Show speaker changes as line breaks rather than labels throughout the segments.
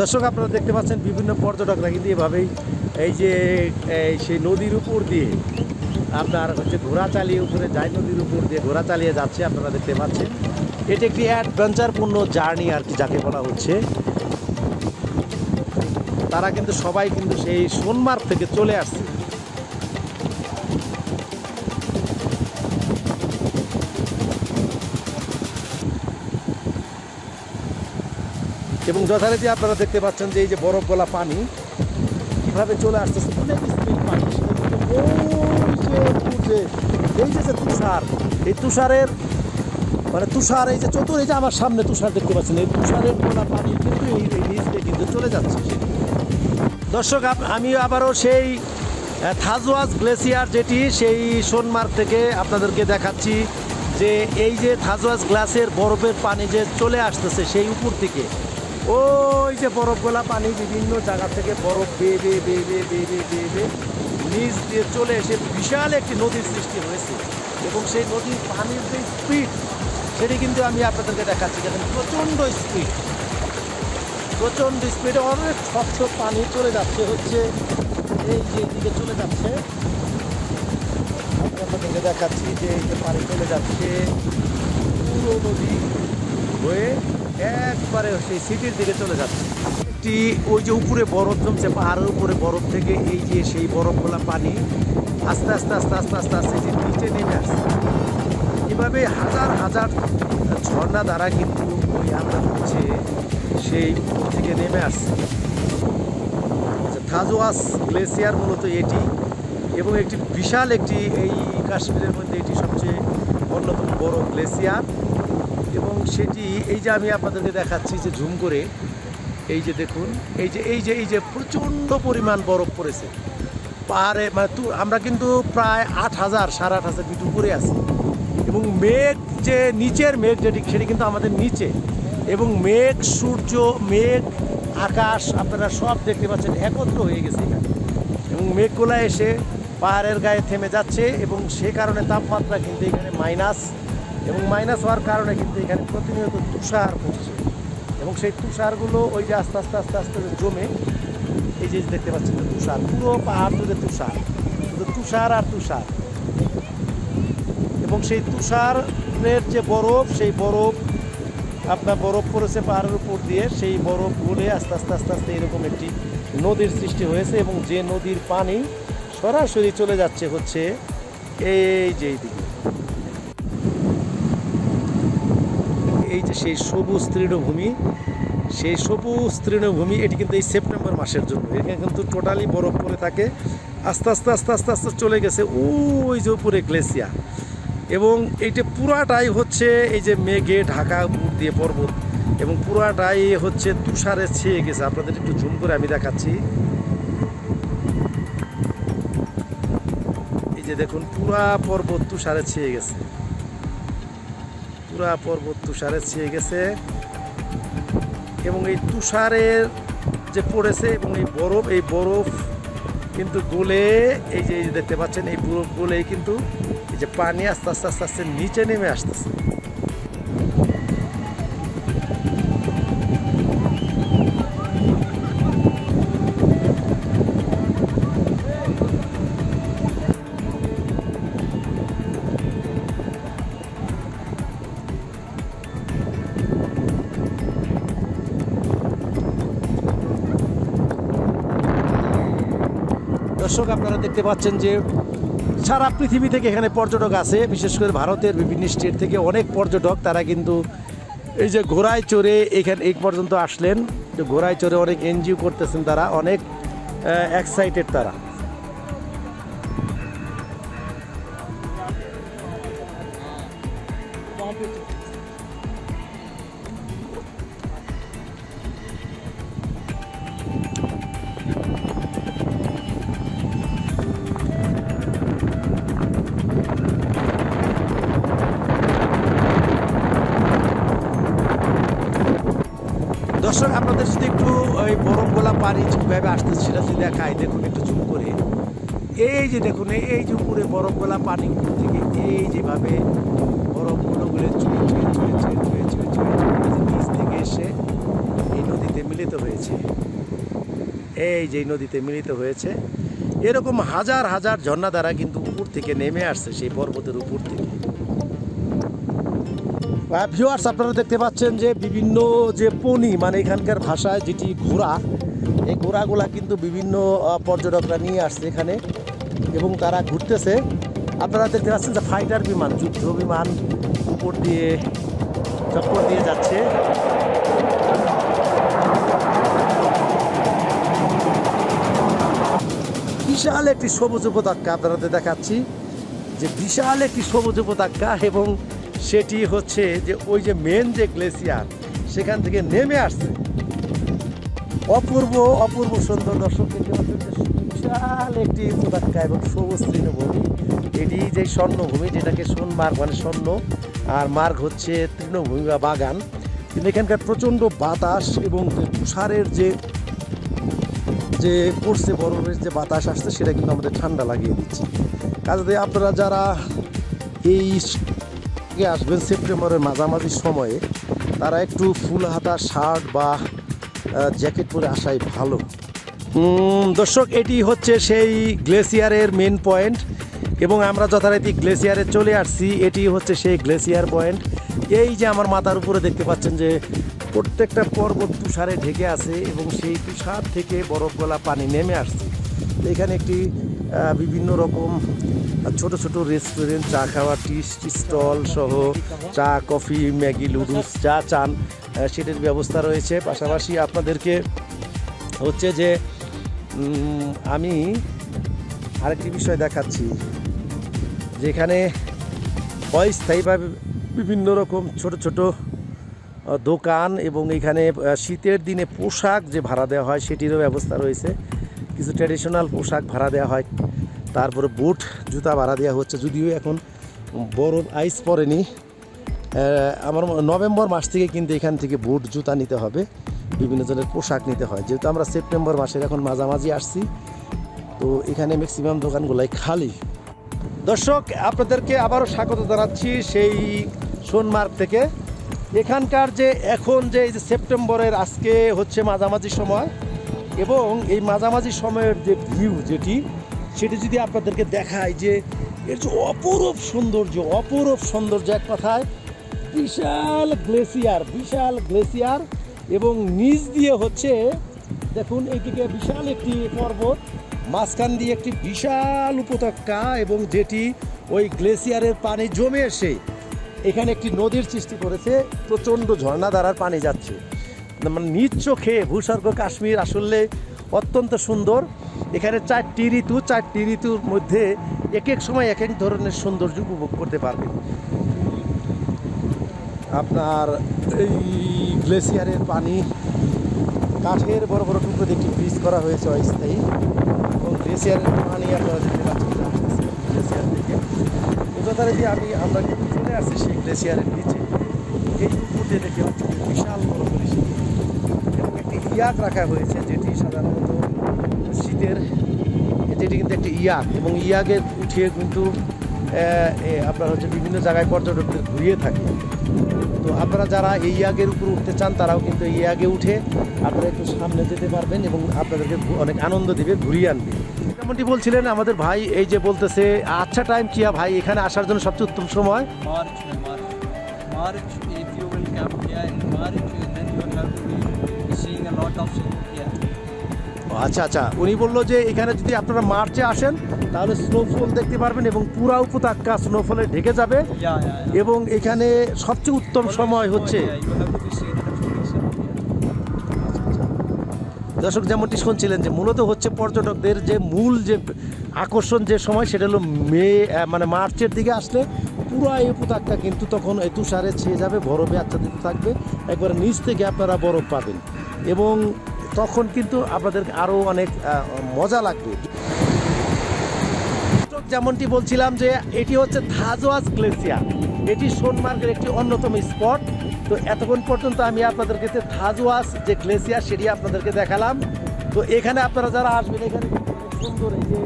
দর্শক, আপনারা দেখতে পাচ্ছেন বিভিন্ন পর্যটকরা কিন্তু এভাবেই এই যে, এই সেই নদীর উপর দিয়ে আপনার হচ্ছে ঘোড়া চালিয়ে উপরে যায়, নদীর উপর দিয়ে ঘোড়া চালিয়ে যাচ্ছে, আপনারা দেখতে পাচ্ছেন। এটি একটি অ্যাডভেঞ্চারপূর্ণ জার্নি আর কি, যাকে বলা হচ্ছে। তারা কিন্তু সবাই কিন্তু সেই সোনমার্গ থেকে চলে আসছে। এবং যথারীতি আপনারা দেখতে পাচ্ছেন যে এই যে বরফ গলা পানি কীভাবে চলে আসতেছে পানি। এই যে যে তুষার, এই তুষারের মানে তুষার, এই যে চতুর, এই যে আমার সামনে তুষার দেখতে পাচ্ছেন, এই তুষারের গোলা পানি কিন্তু এই নিচ দিয়ে কিন্তু চলে যাচ্ছে। দর্শক আমি আবারও সেই থাজওয়াজ গ্লেসিয়ার যেটি, সেই সোনমার্গ থেকে আপনাদেরকে দেখাচ্ছি যে এই যে থাজওয়াজ গ্লাসের বরফের পানি যে চলে আসতেছে সেই উপর থেকে ওই যে বরফগোলা পানি বিভিন্ন জায়গা থেকে বরফ বেয়ে বেয়ে বেয়ে বেয়ে বেয়ে বেয়ে নিচ দিয়ে চলে এসে বিশাল একটি নদীর সৃষ্টি হয়েছে। এবং সেই নদীর পানির যে স্পিড সেটি কিন্তু আমি আপনাদেরকে দেখাচ্ছি। দেখেন, প্রচণ্ড স্পিড প্রচণ্ড স্পিডে অনেক স্বচ্ছ পানি চলে যাচ্ছে, হচ্ছে এই যে দিকে চলে যাচ্ছে। আপনাদেরকে দেখাচ্ছি যে এই যে পানি চলে যাচ্ছে পুরো নদী হয়ে একবারে সেই সিটির দিকে চলে যাচ্ছে। একটি ওই যে উপরে বরফ জমছে পাহাড়ের উপরে বরফ থেকে এই যে সেই বরফগুলা পানি আস্তে আস্তে আস্তে আস্তে আস্তে আস্তে যে নিচে নেমে আসছে। এভাবে হাজার হাজার ঝর্ণা দ্বারা কিন্তু ওই আমরা হচ্ছে সেই উপর থেকে নেমে আসছে। আচ্ছা, থাজওয়াস গ্লেসিয়ার মূলত এটি এবং একটি বিশাল একটি এই কাশ্মীরের মধ্যে এটি সবচেয়ে অন্যতম বড় গ্লেসিয়ার। এবং সেটি, এই যে আমি আপনাদেরকে দেখাচ্ছি যে ঝুম করে, এই যে দেখুন, এই যে এই যে এই যে প্রচণ্ড পরিমাণ বরফ পড়েছে। পাহাড়ে মানে তু- আমরা কিন্তু প্রায় আট হাজার, সাড়ে আট হাজার ফিট উপরে আছি। এবং মেঘ যে, নিচের মেঘ যেটি, সেটি কিন্তু আমাদের নিচে। এবং মেঘ, সূর্য, মেঘ, আকাশ, আপনারা সব দেখতে পাচ্ছেন, একত্র হয়ে গেছে এখানে। এবং মেঘগুলা এসে পাহাড়ের গায়ে থেমে যাচ্ছে এবং সে কারণে তাপমাত্রা কিন্তু এখানে মাইনাস এবং মাইনাস হওয়ার কারণে কিন্তু এখানে প্রতিনিয়ত তুষার পড়ছে। এবং সেই তুষারগুলো ওই যে আস্তে আস্তে আস্তে আস্তে জমে, এই যে দেখতে পাচ্ছেন তুষার, পুরো পাহাড় জুড়ে তুষার। শুধু তুষার আর তুষার। এবং সেই তুষারের যে বরফ, সেই বরফ, আপনার বরফ পড়েছে পাহাড়ের উপর দিয়ে, সেই বরফ গলে আস্তে আস্তে আস্তে আস্তে এরকম একটি নদীর সৃষ্টি হয়েছে এবং যে নদীর পানি সরাসরি চলে যাচ্ছে হচ্ছে এই যে এইদিকে। এই যে সেই সবুজ তৃণভূমি, সেই সবুজ তৃণভূমি, এটি কিন্তু এই সেপ্টেম্বর মাসের জন্য। এখানে কিন্তু টোটালি বরফ পড়ে থাকে। আস্তে আস্তে আস্তে আস্তে আস্তে চলে গেছে ওই যে উপরে গ্লেসিয়া এবং এইটা পুরাটাই হচ্ছে এই যে মেঘে ঢাকা উপর দিয়ে পর্বত, এবং পুরাটাই হচ্ছে তুষারে ছেয়ে গেছে। আপনাদের একটু ঝুম করে আমি দেখাচ্ছি। এই যে দেখুন, পুরা পর্বত তুষারে ছেয়ে গেছে। পুরা পর্বত তুষারে ছিয়ে গেছে। এবং এই তুষারের যে পড়েছে এবং এই বরফ এই বরফ কিন্তু গলে, এই যে দেখতে পাচ্ছেন, এই বরফ গলেই কিন্তু এই যে পানি আস্তে আস্তে আস্তে আস্তে নিচে নেমে আসতেছে। দর্শক, আপনারা দেখতে পাচ্ছেন যে সারা পৃথিবী থেকে এখানে পর্যটক আছে বিশেষ করে ভারতের বিভিন্ন স্টেট থেকে অনেক পর্যটক। তারা কিন্তু এই যে ঘোড়ায় চড়ে এখানে এই পর্যন্ত আসলেন। ঘোড়ায় চড়ে অনেক এনজিও করতেছেন তারা, অনেক এক্সাইটেড তারা। দর্শক আপনাদের যদি একটু ওই বরফ গোলা পানি কীভাবে আসতেছে সেটা যদি দেখায় দেখুন একটু জুম করে। এই যে দেখুন, এই যে উপরে বরফ গোলা পানি উপর থেকে এই যেভাবে বরফগুলো গুলো চুয়ে চুয়ে চুয়ে চুয়ে চুয়ে চুয়ে চুয়ে চুয়ে নিচ থেকে এসে এই নদীতে মিলিত হয়েছে। এই যে নদীতে মিলিত হয়েছে। এরকম হাজার হাজার ঝর্ণা দ্বারা কিন্তু উপর থেকে নেমে আসছে সেই পর্বতের উপর থেকে। ভিউয়ার্স আপনারা দেখতে পাচ্ছেন যে বিভিন্ন যে পনি মানে এখানকার ভাষায় যেটি ঘোড়া, এই ঘোড়াগুলা কিন্তু বিভিন্ন পর্যটকরা নিয়ে আসছে এখানে এবং তারা ঘুরতেছে। আপনারা দেখতে পাচ্ছেন যে ফাইটার বিমান, যুদ্ধ বিমান উপর দিয়ে চক্কর দিয়ে যাচ্ছে। বিশাল একটি সবুজ উপত্যকা আপনাদের দেখাচ্ছি, যে বিশাল একটি সবুজ উপত্যকা এবং সেটি হচ্ছে যে ওই যে মেন যে গ্লেসিয়ার সেখান থেকে নেমে আসছে। অপূর্ব অপূর্ব সুন্দর দর্শক বিশাল একটি উপত্যকা এবং সবুজ তৃণভূমি। এটি যে স্বর্ণভূমি, যেটাকে সোনমার্গ মানে স্বর্ণ, আর মার্গ হচ্ছে তৃণভূমি বা বাগান। কিন্তু এখানকার প্রচণ্ড বাতাস এবং তুষারের যে যে পড়ছে বরফের যে বাতাস আসছে, সেটা কিন্তু আমাদের ঠান্ডা লাগিয়ে দিচ্ছে। কাজে আপনারা যারা এই কে আসবেন সেপ্টেম্বরের মাঝামাঝি সময়ে, তারা একটু ফুল হাতা শার্ট বা জ্যাকেট পরে আসাই ভালো। দর্শক, এটি হচ্ছে সেই গ্লেসিয়ারের মেন পয়েন্ট এবং আমরা যথারীতি গ্লেসিয়ারে চলে আসছি। এটি হচ্ছে সেই গ্লেসিয়ার পয়েন্ট এই যে আমার মাথার উপরে দেখতে পাচ্ছেন যে, প্রত্যেকটা পর্বত তুষারে ঢেকে আছে এবং সেই তুষার থেকে বরফ গলা পানি নেমে আসছে। এখানে একটি বিভিন্ন রকম ছোট ছোট রেস্টুরেন্ট চা খাওয়া টি স্টল সহ, চা, কফি, ম্যাগি লুডুস যা চান সেটার ব্যবস্থা রয়েছে। পাশাপাশি আপনাদেরকে হচ্ছে যে আমি আরেকটি বিষয় দেখাচ্ছি, যেখানে অস্থায়ীভাবে বিভিন্ন রকম ছোট ছোট দোকান এবং এখানে শীতের দিনে পোশাক যে ভাড়া দেওয়া হয়, সেটিরও ব্যবস্থা রয়েছে। কিছু ট্র্যাডিশনাল পোশাক ভাড়া দেওয়া হয়। তারপরে বুট, জুতা ভাড়া দেওয়া হচ্ছে। যদিও এখন বরফ আইস পরেনি। আমার নভেম্বর মাস থেকে কিন্তু এখান থেকে বুট, জুতা নিতে হবে। বিভিন্ন ধরনের পোশাক নিতে হয়। যেহেতু আমরা সেপ্টেম্বর মাসের এখন মাঝামাঝি আসছি, তো এখানে ম্যাক্সিমাম দোকানগুলাই খালি। দর্শক, আপনাদেরকে আবারও স্বাগত জানাচ্ছি সেই সোনমার্গ থেকে। এখানকার যে, এখন যে, এই যে সেপ্টেম্বরের আজকে হচ্ছে মাঝামাঝি সময় এবং এই মাঝামাঝি সময়ের যে ভিউ যেটি, সেটি যদি আপনাদেরকে দেখায় যে এর যে অপরূপ সৌন্দর্য অপরূপ সৌন্দর্য এক কথায়, বিশাল গ্লেসিয়ার বিশাল গ্লেসিয়ার এবং নিচ দিয়ে হচ্ছে, দেখুন এইদিকে বিশাল একটি পর্বত, মাঝখান দিয়ে একটি বিশাল উপত্যকা এবং যেটি ওই গ্লেসিয়ারের পানি জমে এসে এখানে একটি নদীর সৃষ্টি করেছে, প্রচণ্ড ঝর্ণা দ্বারার পানি যাচ্ছে। মানে নিজ চোখে ভূস্বর্গ কাশ্মীর আসলে অত্যন্ত সুন্দর। এখানে চারটি ঋতু, চারটি ঋতুর মধ্যে এক এক সময় এক এক ধরনের সৌন্দর্য উপভোগ করতে পারবেন আপনার এই গ্লেসিয়ারের পানি, কাঠের বড় বড় টুকরো একটি ব্রিজ করা হয়েছে অস্থায়ী। এবং গ্লেসিয়ারের পানি আপনারা দেখতে পাচ্ছেন, গ্লেসিয়ার থেকে। যথারীতি আমি, আমরা চলে আসছি সেই গ্লেসিয়ারের নিচে। এই উপর দেখে বিশাল বড় এবং একটি ইয়াক রাখা হয়েছে, যেটি সাধারণত শীতের, যেটি কিন্তু একটি ইয়াক এবং ইয়াকে উঠিয়ে কিন্তু আপনার হচ্ছে বিভিন্ন জায়গায় পর্যটকদের ঘুরিয়ে থাকে। তো আপনারা যারা এই ইয়াগের উপর উঠতে চান, তারাও কিন্তু এই ইয়াগে উঠে আপনারা একটু সামনে যেতে পারবেন এবং আপনাদেরকে অনেক আনন্দ দিবে, ঘুরিয়ে আনবে। যেমনটি বলছিলেন, আমাদের ভাই এই যে বলতেছে আচ্ছা টাইম কিয়া ভাই, এখানে আসার জন্য সবচেয়ে উত্তম সময়?
March में March. Lot of snow here.
আচ্ছা আচ্ছা উনি বলল যে এখানে যদি আপনারা মার্চে আসেন তাহলে স্নোফল দেখতে পারবেন এবং পুরা উপত্যকা স্নোফলে ঢেকে যাবে. এবং এখানে সবচেয়ে উত্তম সময় হচ্ছে. দর্শক যেমনটি শুনছিলেন যে মূলত হচ্ছে পর্যটকদের যে মূল যে আকর্ষণ যে সময় সেটা হলো মে মানে মার্চের দিকে আসলে পুরো এই উপত্যকা কিন্তু তখন তুষারে ছেয়ে যাবে বরফে আচ্ছাদিত থাকবে একবারে নিচ থেকে আপনারা বরফ পাবেন এবং তখন কিন্তু আপনাদের আরও অনেক মজা লাগবে। যেমনটি বলছিলাম যে এটি হচ্ছে থাজওয়াজ গ্লেসিয়ার এটি সোনমার্গের একটি অন্যতম স্পট। তো এতক্ষণ পর্যন্ত আমি আপনাদেরকে যে থাজওয়াজ যে গ্লেসিয়ার সেটি আপনাদেরকে দেখালাম। তো এখানে আপনারা যারা আসবেন, এখানে সুন্দর এই যে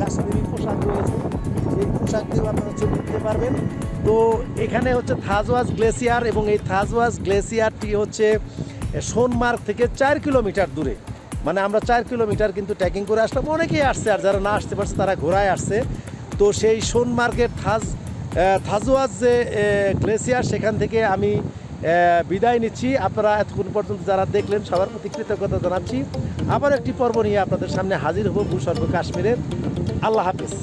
কাশ্মীরি পোশাক রয়েছে। এই পোশাক দিয়েও আপনারা ছবি পারবেন। তো এখানে হচ্ছে থাজওয়াজ গ্লেসিয়ার এবং এই থাজওয়াজ গ্লেসিয়ারটি হচ্ছে সোনমার্গ থেকে চার কিলোমিটার দূরে। মানে আমরা চার কিলোমিটার কিন্তু ট্রেকিং করে আসলাম। অনেকেই আসছে আর যারা না আসতে পারছে, তারা ঘোরায় আসছে। তো সেই সোনমার্গের থাজ থাজোয়াজ যে গ্লেসিয়ার, সেখান থেকে আমি বিদায় নিচ্ছি। আপনারা এতক্ষণ পর্যন্ত যারা দেখলেন, সবার প্রতি কৃতজ্ঞতা জানাচ্ছি। আবার একটি পর্ব নিয়ে আপনাদের সামনে হাজির হব ভূস্বর্গ কাশ্মীরের। আল্লাহ হাফিজ।